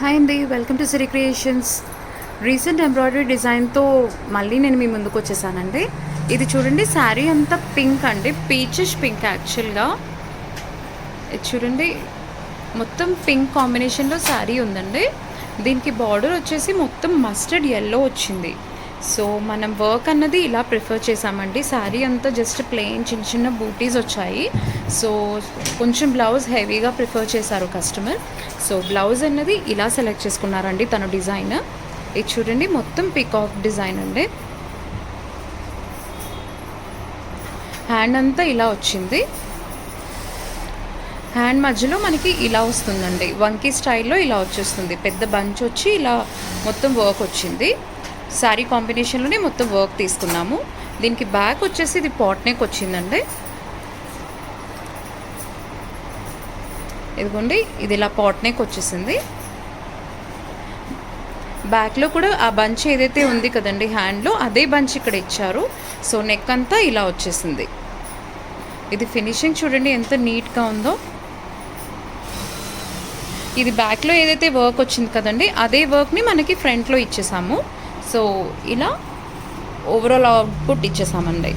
Hi అండి welcome to Siri creations recent embroidery డిజైన్తో మళ్ళీ నేను మీ ముందుకు వచ్చేసానండి. ఇది చూడండి శారీ అంతా పింక్ అండి. పీచెస్ పింక్ యాక్చువల్గా ఇది చూడండి మొత్తం పింక్ కాంబినేషన్లో శారీ ఉందండి. దీనికి బార్డర్ వచ్చేసి మొత్తం మస్టర్డ్ ఎల్లో వచ్చింది. సో మనం వర్క్ అన్నది ఇలా ప్రిఫర్ చేసామండి శారీ అంతా జస్ట్ ప్లెయిన్ చిన్న చిన్న బూటీస్ వచ్చాయి. సో కొంచెం బ్లౌజ్ హెవీగా ప్రిఫర్ చేశారు కస్టమర్ సో బ్లౌజ్ అన్నది ఇలా సెలెక్ట్ చేసుకున్నారండి తన డిజైన్ ఇది చూడండి మొత్తం పికాక్ డిజైన్ అండి. హ్యాండ్ అంతా ఇలా వచ్చింది. హ్యాండ్ మధ్యలో మనకి ఇలా వస్తుందండి. వంకీ స్టైల్లో ఇలా వచ్చేస్తుంది. పెద్ద బంచ్ వచ్చి ఇలా మొత్తం వర్క్ వచ్చింది. శారీ కాంబినేషన్లోనే మొత్తం వర్క్ తీసుకున్నాము. దీనికి బ్యాక్ వచ్చేసి ఇది పాట్ నెక్ వచ్చిందండి. ఇదిగోండి ఇది ఇలా పాట్ నెక్ వచ్చేసింది. బ్యాక్లో కూడా ఆ బంచ్ ఏదైతే ఉంది కదండి హ్యాండ్లో అదే బంచ్ ఇక్కడ ఇచ్చారు. సో నెక్ అంతా ఇలా వచ్చేసింది. ఇది ఫినిషింగ్ చూడండి ఎంత నీట్గా ఉందో. ఇది బ్యాక్లో ఏదైతే వర్క్ వచ్చింది కదండి అదే వర్క్ని మనకి ఫ్రంట్లో ఇచ్చేసాము. సో ఇలా ఓవరాల్ అవుట్పుట్ ఇచ్చేసామండి.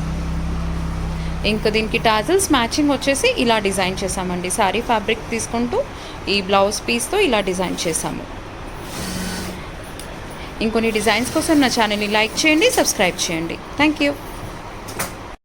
ఇంకా దీనికి టాజల్స్ మ్యాచింగ్ వచ్చేసి ఇలా డిజైన్ చేసామండి. శారీ ఫ్యాబ్రిక్ తీసుకుంటూ ఈ బ్లౌజ్ పీస్తో ఇలా డిజైన్ చేసాము. ఇంకొన్ని డిజైన్స్ కోసం నా ఛానల్ని లైక్ చేయండి సబ్స్క్రైబ్ చేయండి. Thank you